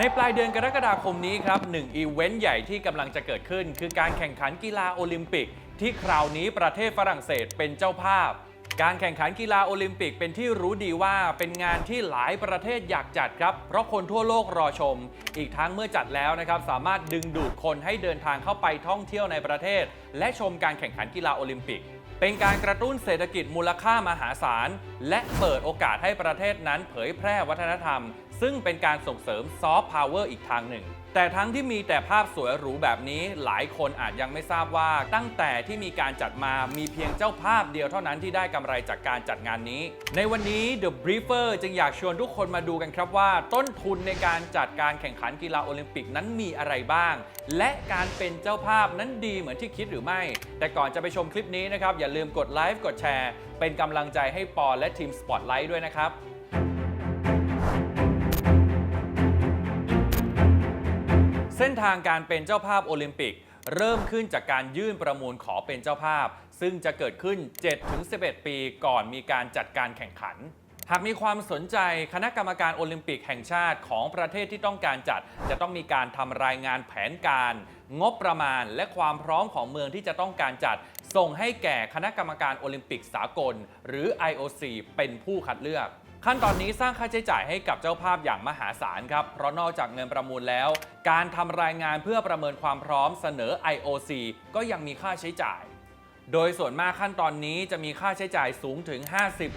ในปลายเดือนกรกฎาคมนี้ครับหนึ่งอีเวนต์ใหญ่ที่กำลังจะเกิดขึ้น คือการแข่งขันกีฬาโอลิมปิก ที่คราวนี้ประเทศฝรั่งเศสเป็นเจ้าภาพ การแข่งขันกีฬาโอลิมปิกเป็นที่รู้ดีว่าเป็นงานที่หลายประเทศอยากจัดครับ เพราะคนทั่วโลกรอชม อีกทั้งเมื่อจัดแล้วนะครับสามารถดึงดูดคนให้เดินทางเข้าไปท่องเที่ยวในประเทศ และชมการแข่งขันกีฬาโอลิมปิกเป็นการกระตุ้นเศรษฐกิจมูลค่ามหาศาล และเปิดโอกาสให้ประเทศนั้นเผยแพร่วัฒนธรรม ซึ่งเป็นการส่งเสริมซอฟต์พาวเวอร์อีกทางหนึ่ง แต่ทั้งที่มีแต่ภาพสวยหรูแบบนี้หลายคนอาจยังไม่ทราบว่า ตั้งแต่ที่มีการจัดมามีเพียงเจ้าภาพเดียวเท่านั้นที่ได้กำไรจากการจัดงานนี้ ในวันนี้ The Briefer จึงอยากชวนทุกคนมาดูกันครับว่า ต้นทุนในการจัดการแข่งขันกีฬาโอลิมปิกนั้นมีอะไรบ้าง และการเป็นเจ้าภาพนั้นดีเหมือนที่คิดหรือไม่ แต่ก่อนจะไปชมคลิปนี้นะครับอย่าลืมกดไลค์กดแชร์เป็นกำลังใจให้ปอและทีม Spotlight ด้วยนะครับ ทางการเป็นเจ้าภาพโอลิมปิก เริ่มขึ้นจากการยื่นประมูลขอเป็นเจ้าภาพ ซึ่งจะเกิดขึ้น 7-11 ปีก่อนมีการจัดการแข่งขัน หากมีความสนใจคณะกรรมการโอลิมปิกแห่งชาติของประเทศที่ต้องการจัด จะต้องมีการทำรายงานแผนการ งบประมาณ และความพร้อมของเมืองที่จะต้องการจัด ส่งให้แก่คณะกรรมการโอลิมปิกสากล หรือ IOC เป็นผู้คัดเลือก ขั้นตอนนี้สร้างค่าใช้จ่ายให้กับเจ้าภาพอย่างมหาศาลครับ เพราะนอกจากเงินประมูลแล้ว การทำรายงานเพื่อประเมินความพร้อมเสนอ IOC ก็ยังมีค่าใช้จ่าย โดยส่วนมากขั้นตอนนี้จะมีค่าใช้จ่ายสูงถึง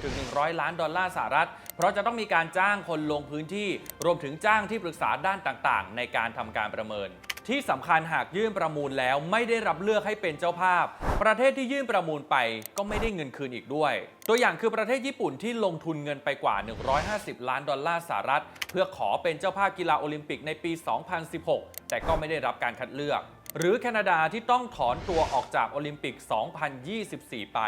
50-100 ล้านดอลลาร์สหรัฐ เพราะจะต้องมีการจ้างคนลงพื้นที่ รวมถึงจ้างที่ปรึกษาด้านต่างๆ ในการทำการประเมิน ที่สำคัญหากยื่นประมูลแล้วไม่ได้รับเลือกให้เป็นเจ้าภาพ ประเทศที่ยื่นประมูลไปก็ไม่ได้เงินคืนอีกด้วย ตัวอย่างคือประเทศญี่ปุ่นที่ลงทุนเงินไปกว่า 150 ล้านดอลลาร์สหรัฐ เพื่อขอเป็นเจ้าภาพกีฬาโอลิมปิกในปี 2016 แต่ก็ไม่ได้รับการคัดเลือก หรือแคนาดาที่ต้องถอนตัวออกจากโอลิมปิก 2024 ไป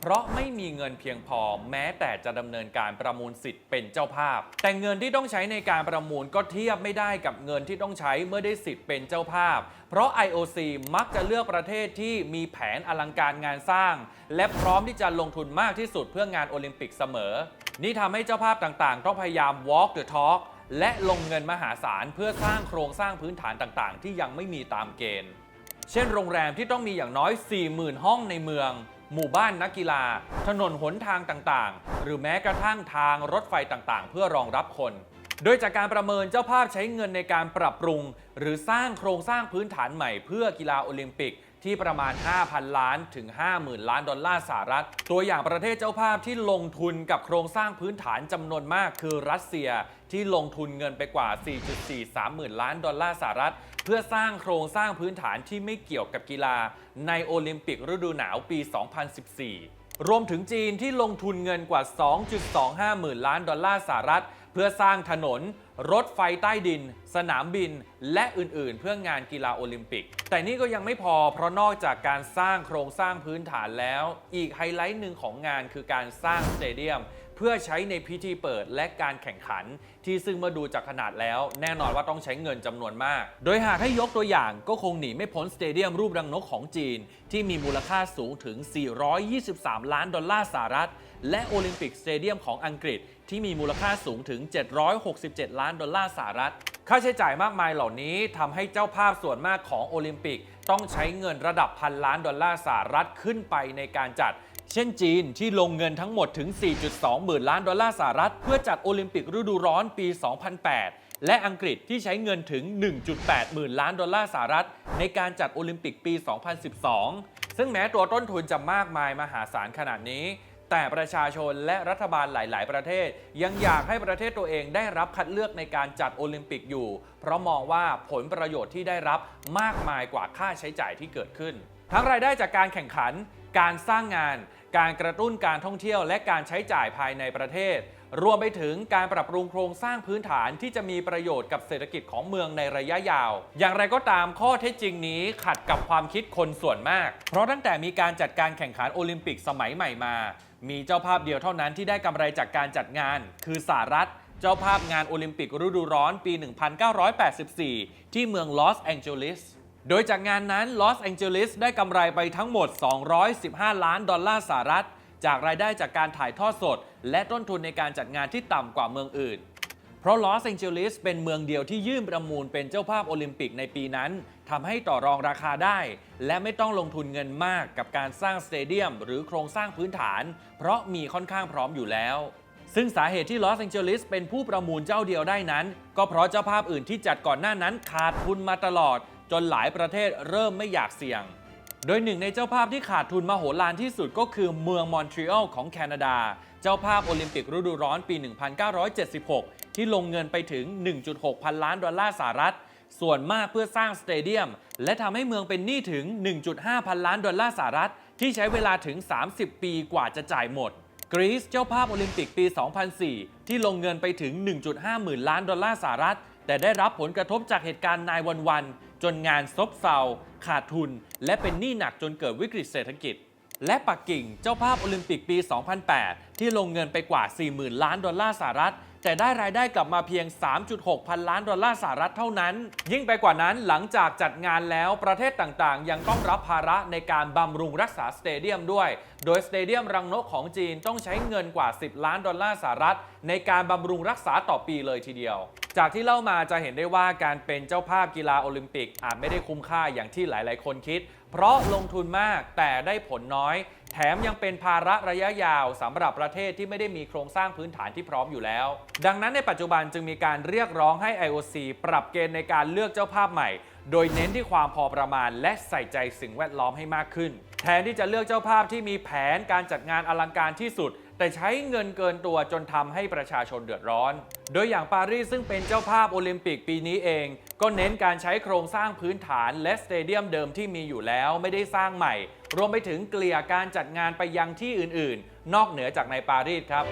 เพราะไม่มีเงินเพียงพอแม้แต่จะดำเนินการประมูลสิทธิ์เป็นเจ้าภาพ แต่เงินที่ต้องใช้ในการประมูลก็เทียบไม่ได้กับเงินที่ต้องใช้เมื่อได้สิทธิ์เป็นเจ้าภาพ เพราะ IOC มักจะเลือกประเทศที่มีแผนอลังการงานสร้าง และพร้อมที่จะลงทุนมากที่สุดเพื่องานโอลิมปิกเสมอ นี่ทำให้เจ้าภาพต่างๆ ต้องพยายาม walk the talk และลงเงินมหาศาลเพื่อสร้างโครงสร้างพื้นฐานต่างๆ ที่ยังไม่มีตามเกณฑ์ เช่นโรงแรมที่ต้องมีอย่างน้อย 40,000 ห้องในเมือง หมู่บ้านนักกีฬา ถนนหนทางต่างๆ หรือแม้กระทั่งทางรถไฟต่างๆ เพื่อรองรับคน โดยจากการประเมินเจ้าภาพใช้เงินในการปรับปรุง หรือสร้างโครงสร้างพื้นฐานใหม่เพื่อกีฬาโอลิมปิก ที่ประมาณ 5,000 ล้านถึง 50,000 ล้านดอลลาร์สหรัฐ ตัวอย่างประเทศเจ้าภาพที่ลงทุนกับโครงสร้างพื้นฐานจำนวนมากคือรัสเซียที่ลงทุนเงินไปกว่า 4.43 หมื่นล้านดอลลาร์สหรัฐ เพื่อสร้างโครงสร้างพื้นฐานที่ไม่เกี่ยวกับกีฬา ในโอลิมปิกฤดูหนาวปี 2014 รวมถึงจีนที่ลงทุนเงินกว่า 2.25 หมื่นล้านดอลลาร์สหรัฐ เพื่อสร้างถนน รถไฟใต้ดิน สนามบิน และอื่น ๆ เพื่องานกีฬาโอลิมปิกแต่นี่ก็ยังไม่พอเพราะนอกจากการสร้างโครงสร้างพื้นฐานแล้ว อีกไฮไลท์หนึ่งของงานคือการสร้างสเตเดียม เพื่อใช้ในพิธีเปิดและการแข่งขัน ที่ซึ่งเมื่อดูจากขนาดแล้ว แน่นอนว่าต้องใช้เงินจำนวนมาก โดยหากให้ยกตัวอย่างก็คงหนีไม่พ้นสเตเดียมรูปรังนกของจีน ที่มีมูลค่าสูงถึง 423 ล้านดอลลาร์สหรัฐ และโอลิมปิกสเตเดียมของอังกฤษที่มีมูลค่าสูงถึง 767 ล้านดอลลาร์สหรัฐ ค่าใช้จ่ายมากมายเหล่านี้ทำให้เจ้าภาพส่วนมากของโอลิมปิก ต้องใช้เงินระดับพันล้านดอลลาร์สหรัฐขึ้นไปในการจัด เช่นจีนที่ลงเงินทั้งหมดถึง 4.2 หมื่นล้านดอลลาร์สหรัฐ เพื่อจัดโอลิมปิกฤดูร้อนปี 2008 และอังกฤษที่ใช้เงินถึง 1.8 หมื่นล้านดอลลาร์สหรัฐ ในการจัดโอลิมปิกปี 2012 ซึ่งแม้ตัวต้นทุนจะมากมายมหาศาลขนาดนี้ แต่ประชาชนและรัฐบาลหลาย ๆ ประเทศ ยังอยากให้ประเทศตัวเองได้รับคัดเลือกในการจัดโอลิมปิกอยู่ เพราะมองว่าผลประโยชน์ที่ได้รับมากมายกว่าค่าใช้จ่ายที่เกิดขึ้น ทั้งรายได้จากการแข่งขัน การสร้างงาน การกระตุ้นการท่องเที่ยว และการใช้จ่ายภายในประเทศ รวมไปถึงการปรับปรุงโครงสร้างพื้นฐานที่จะมีประโยชน์กับเศรษฐกิจของเมืองในระยะยาว อย่างไรก็ตามข้อเท็จจริงนี้ขัดกับความคิดคนส่วนมาก เพราะตั้งแต่มีการจัดการแข่งขันโอลิมปิกสมัยใหม่มา มีเจ้าภาพเดียวเท่านั้นที่ได้กำไรจากการจัดงาน คือสหรัฐ เจ้าภาพงานโอลิมปิกฤดูร้อนปี 1984 ที่เมืองลอสแองเจลิส โดยจากงานนั้นลอสแองเจลิสได้กำไรไปทั้งหมด 215 ล้านดอลลาร์สหรัฐ จากรายได้จากการถ่ายทอดสด และต้นทุนในการจัดงานที่ต่ำกว่าเมืองอื่น เพราะลอสแองเจลิสเป็นเมืองเดียวที่ยื่นประมูลเป็นเจ้าภาพโอลิมปิกในปีนั้นทำให้ต่อรองราคาได้ และไม่ต้องลงทุนเงินมากกับการสร้างสเตเดียม หรือโครงสร้างพื้นฐาน เพราะมีค่อนข้างพร้อมอยู่แล้ว ซึ่งสาเหตุที่ลอสแองเจลิสเป็นผู้ประมูลเจ้าเดียวได้นั้น ก็เพราะเจ้าภาพอื่นที่จัดก่อนหน้านั้นขาดทุนมาตลอด จนหลายประเทศเริ่มไม่อยากเสี่ยง โดยหนึ่งในเจ้าภาพที่ขาดทุนมโหฬารที่สุดก็คือเมืองมอนทรีออลของแคนาดา เจ้าภาพโอลิมปิกฤดูร้อนปี 1976 ที่ลงเงินไปถึง 1.6 พันล้านดอลลาร์สหรัฐ ส่วนมากเพื่อสร้างสเตเดียม และทำให้เมืองเป็นหนี้ถึง 1.5 พันล้านดอลลาร์สหรัฐ ที่ใช้เวลาถึง 30 ปีกว่าจะจ่ายหมดกรีซเจ้าภาพโอลิมปิกปี 2004 ที่ลงเงินไปถึง 1.5 หมื่นล้านดอลลาร์สหรัฐ แต่ได้รับผลกระทบจากเหตุการณ์นายวันวัน จนงานซบเซาขาดทุน และเป็นหนี้หนักจนเกิดวิกฤตเศรษฐกิจ และปักกิ่งเจ้าภาพโอลิมปิกปี 2008 ที่ลงเงินไปกว่า 40,000 ล้านดอลลาร์สหรัฐ แต่ได้รายได้กลับมาเพียง 3.6 พันล้านดอลลาร์สหรัฐเท่านั้น ยิ่งไปกว่านั้นหลังจากจัดงานแล้วประเทศต่างๆ ยังต้องรับภาระในการบำรุงรักษาสเตเดียมด้วย โดยสเตเดียมรังนกของจีนต้องใช้เงินกว่า 10 ล้านดอลลาร์สหรัฐ ในการบำรุงรักษาต่อปีเลยทีเดียว จากที่เล่ามาจะเห็นได้ว่าการเป็นเจ้าภาพกีฬาโอลิมปิกอาจไม่ได้คุ้มค่าอย่างที่หลาย ๆ คนคิด เพราะลงทุนมากแต่ได้ผลน้อย แถมยังเป็นภาระระยะยาวสำหรับประเทศที่ไม่ได้มีโครงสร้างพื้นฐานที่พร้อมอยู่แล้ว ดังนั้นในปัจจุบันจึงมีการเรียกร้องให้ IOC ปรับเกณฑ์ในการเลือกเจ้าภาพใหม่ โดยเน้นที่ความพอประมาณ และใส่ใจสิ่งแวดล้อมให้มากขึ้น แทนที่จะเลือกเจ้าภาพที่มีแผนการจัดงานอลังการที่สุด แต่ใช้เงินเกินตัวจนทำให้ประชาชนเดือดร้อน โดยอย่างปารีสซึ่งเป็นเจ้าภาพโอลิมปิกปีนี้เอง ก็เน้นการใช้โครงสร้างพื้นฐานและสเตเดียมเดิมที่มีอยู่แล้วไม่ได้สร้างใหม่ รวมไปถึงเกลี่ยการจัดงานไปยังที่อื่นๆ นอกเหนือจากในปารีสครับ